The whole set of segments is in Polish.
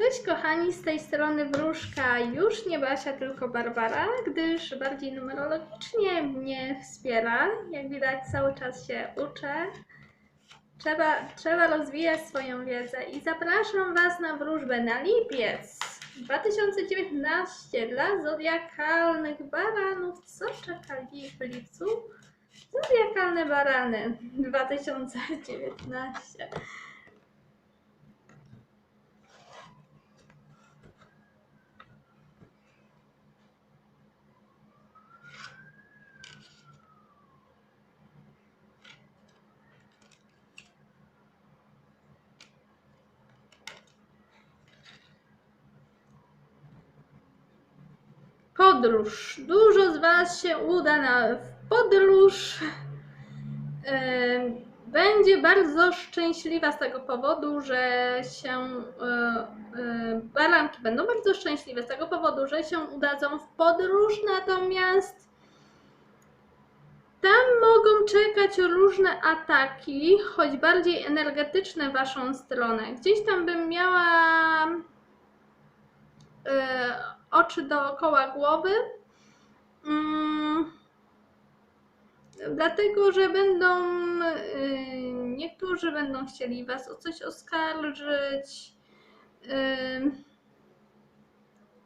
Cześć kochani, z tej strony wróżka już nie Basia, tylko Barbara, gdyż bardziej numerologicznie mnie wspiera. Jak widać cały czas się uczę. Trzeba, trzeba rozwijać swoją wiedzę i zapraszam Was na wróżbę na lipiec 2019 dla zodiakalnych baranów. Co czekali w lipcu? Zodiakalne barany 2019. Podróż. Dużo z Was się uda na, podróż. Em, Będzie bardzo szczęśliwa z tego powodu, że się. e, e, Baranki będą bardzo szczęśliwe z tego powodu, że się udadzą w podróż, natomiast tam mogą czekać różne ataki, choć bardziej energetyczne Waszą stronę. Gdzieś tam bym miała e, oczy dookoła głowy. Mm, dlatego, że będą y, niektórzy będą chcieli was o coś oskarżyć. Y,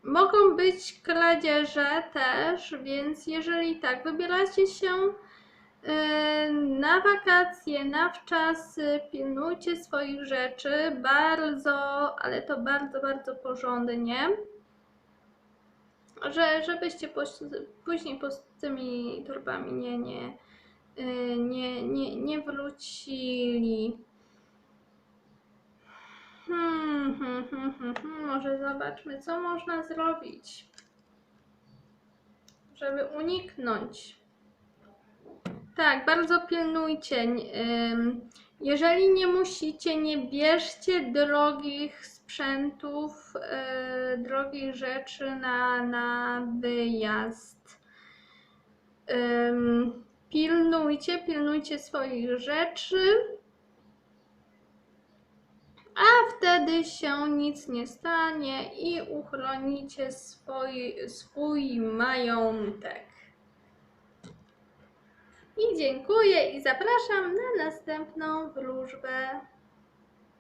mogą być kradzieże też, więc jeżeli tak, wybieracie się y, na wakacje, na wczasy, pilnujcie swoich rzeczy bardzo, ale to bardzo, bardzo porządnie że żebyście później z tymi torbami nie, nie, y, nie, nie, nie wrócili. Hmm, hmm, hmm, hmm, hmm. Może zobaczmy, co można zrobić, żeby uniknąć. Tak, bardzo pilnujcie. ym, Jeżeli nie musicie, nie bierzcie drogich sprzętów, yy, drogich rzeczy na, na wyjazd. Pilnujcie, pilnujcie swoich rzeczy, a wtedy się nic nie stanie i uchronicie swój, swój majątek. I dziękuję i zapraszam na następną wróżbę.